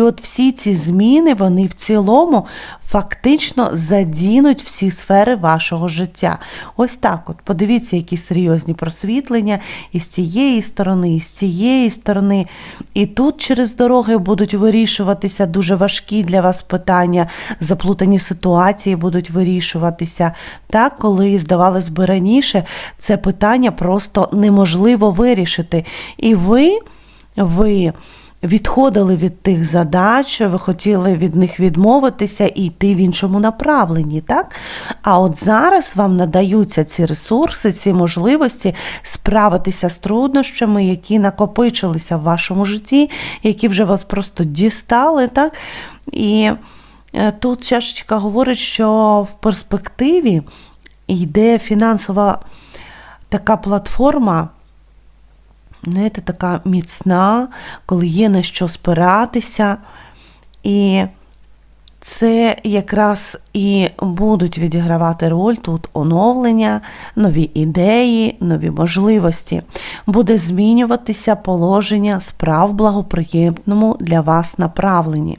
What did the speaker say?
І от всі ці зміни, вони в цілому фактично задінуть всі сфери вашого життя. Ось так от, подивіться, які серйозні просвітлення і з цієї сторони, і з цієї сторони. І тут через дороги будуть вирішуватися дуже важкі для вас питання, заплутані ситуації будуть вирішуватися. Так, коли, здавалось би, раніше це питання просто неможливо вирішити. І ви, ви відходили від тих задач, ви хотіли від них відмовитися і йти в іншому направленні, так? А от зараз вам надаються ці ресурси, ці можливості справитися з труднощами, які накопичилися в вашому житті, які вже вас просто дістали, так? І е, тут чашечка говорить, що в перспективі йде фінансова така платформа знаєте, така міцна, коли є на що спиратися. І це якраз і будуть відігравати роль тут оновлення, нові ідеї, нові можливості. Буде змінюватися положення справ благоприємному для вас направленні.